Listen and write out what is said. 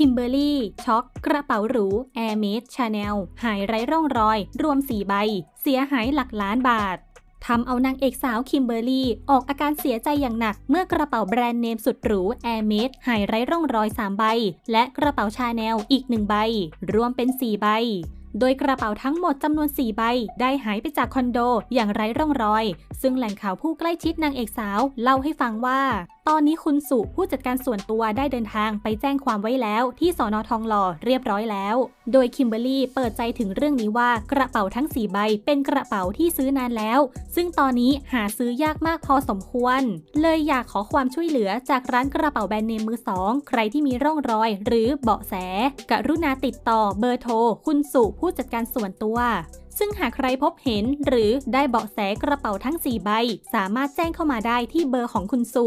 คิมเบอร์รี่ ช็อก กระเป๋าหรูแอร์เมดชาแนล หายไร้ร่องรอย รวม 4 ใบ เสียหายหลักล้านบาททำเอานางเอกสาวคิมเบอร์รี่ ออกอาการเสียใจอย่างหนัก เมื่อกระเป๋าแบรนด์เนมสุดหรูแอร์เมดหายไร้ร่องรอย 3 ใบ และกระเป๋าชาแนลอีก 1 ใบ รวมเป็น 4 ใบ โดยกระเป๋าทั้งหมดจำนวน 4 ใบ ได้หายไปจากคอนโดอย่างไร้ร่องรอย ซึ่งแหล่งข่าวผู้ใกล้ชิดนางเอกสาวเล่าให้ฟังว่า ตอนนี้คุณสุผู้จัดการส่วนตัวได้เดินทางไปแจ้งความไว้แล้วที่สอนอทองหล่อเรียบร้อยแล้ว โดยคิมเบอร์รี่เปิดใจถึงเรื่องนี้ว่ากระเป๋าทั้ง 4 ใบเป็นกระเป๋าที่ซื้อนานแล้ว ซึ่งตอนนี้หาซื้อยากมากพอสมควร เลยอยากขอความช่วยเหลือจากร้านกระเป๋าแบรนด์เนมมือสองใครที่มีร่องรอย หรือเบาะแส กรุณาติดต่อเบอร์โทร คุณสุผู้จัดการส่วนตัวซึ่งหากใครพบเห็นหรือได้เบาะแสกระเป๋าทั้ง 4 ใบ สามารถแจ้งเข้ามาได้ที่เบอร์ของคุณสุ